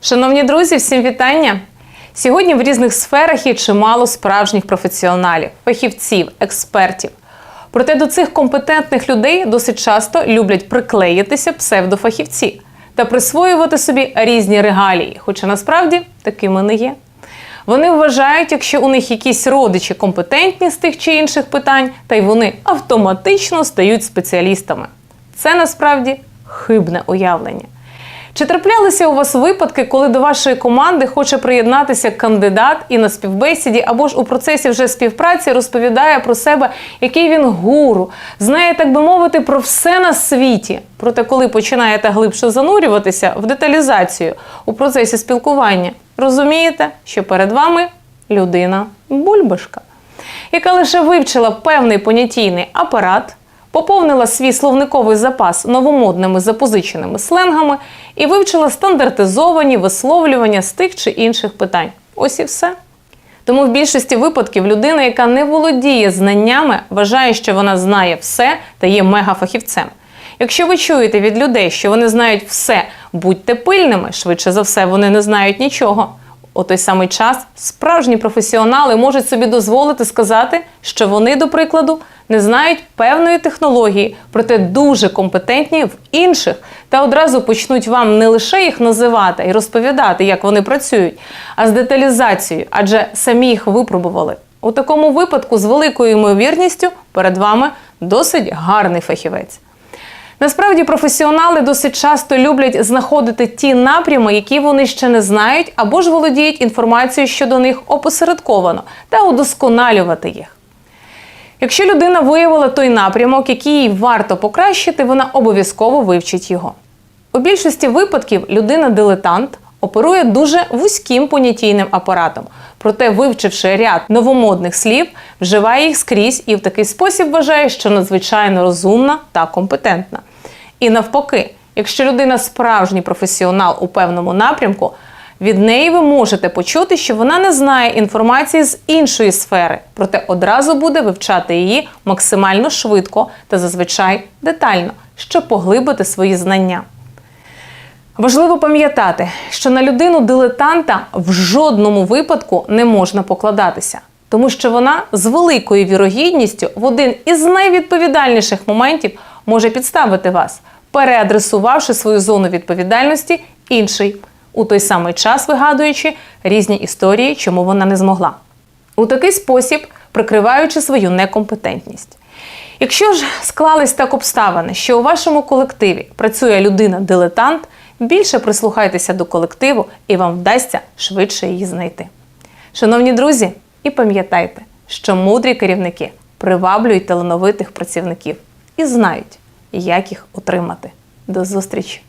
Шановні друзі, всім вітання! Сьогодні в різних сферах є чимало справжніх професіоналів, фахівців, експертів. Проте до цих компетентних людей досить часто люблять приклеїтися псевдофахівці та присвоювати собі різні регалії, хоча насправді такими не є. Вони вважають, якщо у них якісь родичі компетентні з тих чи інших питань, та й вони автоматично стають спеціалістами. Це насправді хибне уявлення. Чи траплялися у вас випадки, коли до вашої команди хоче приєднатися кандидат і на співбесіді або ж у процесі вже співпраці розповідає про себе, який він гуру, знає, так би мовити, про все на світі. Проте, коли починаєте глибше занурюватися в деталізацію у процесі спілкування, розумієте, що перед вами людина бульбашка, яка лише вивчила певний понятійний апарат поповнила свій словниковий запас новомодними запозиченими сленгами і вивчила стандартизовані висловлювання з тих чи інших питань. Ось і все. Тому в більшості випадків людина, яка не володіє знаннями, вважає, що вона знає все та є мегафахівцем. Якщо ви чуєте від людей, що вони знають все, будьте пильними, швидше за все, вони не знають нічого. У той самий час справжні професіонали можуть собі дозволити сказати, що вони, до прикладу, не знають певної технології, проте дуже компетентні в інших, та одразу почнуть вам не лише їх називати і розповідати, як вони працюють, а з деталізацією, адже самі їх випробували. У такому випадку з великою ймовірністю перед вами досить гарний фахівець. Насправді професіонали досить часто люблять знаходити ті напрями, які вони ще не знають, або ж володіють інформацією щодо них опосередковано, та удосконалювати їх. Якщо людина виявила той напрямок, який їй варто покращити, вона обов'язково вивчить його. У більшості випадків людина-дилетант оперує дуже вузьким понятійним апаратом, проте, вивчивши ряд новомодних слів, вживає їх скрізь і в такий спосіб вважає, що надзвичайно розумна та компетентна. І навпаки, якщо людина справжній професіонал у певному напрямку, від неї ви можете почути, що вона не знає інформації з іншої сфери, проте одразу буде вивчати її максимально швидко та зазвичай детально, щоб поглибити свої знання. Важливо пам'ятати, що на людину дилетанта в жодному випадку не можна покладатися, тому що вона з великою вірогідністю в один із найвідповідальніших моментів може підставити вас, переадресувавши свою зону відповідальності інший у той самий час вигадуючи різні історії, чому вона не змогла. У такий спосіб прикриваючи свою некомпетентність. Якщо ж склались так обставини, що у вашому колективі працює людина-дилетант, більше прислухайтеся до колективу і вам вдасться швидше її знайти. Шановні друзі, і пам'ятайте, що мудрі керівники приваблюють талановитих працівників і знають, як їх отримати. До зустрічі!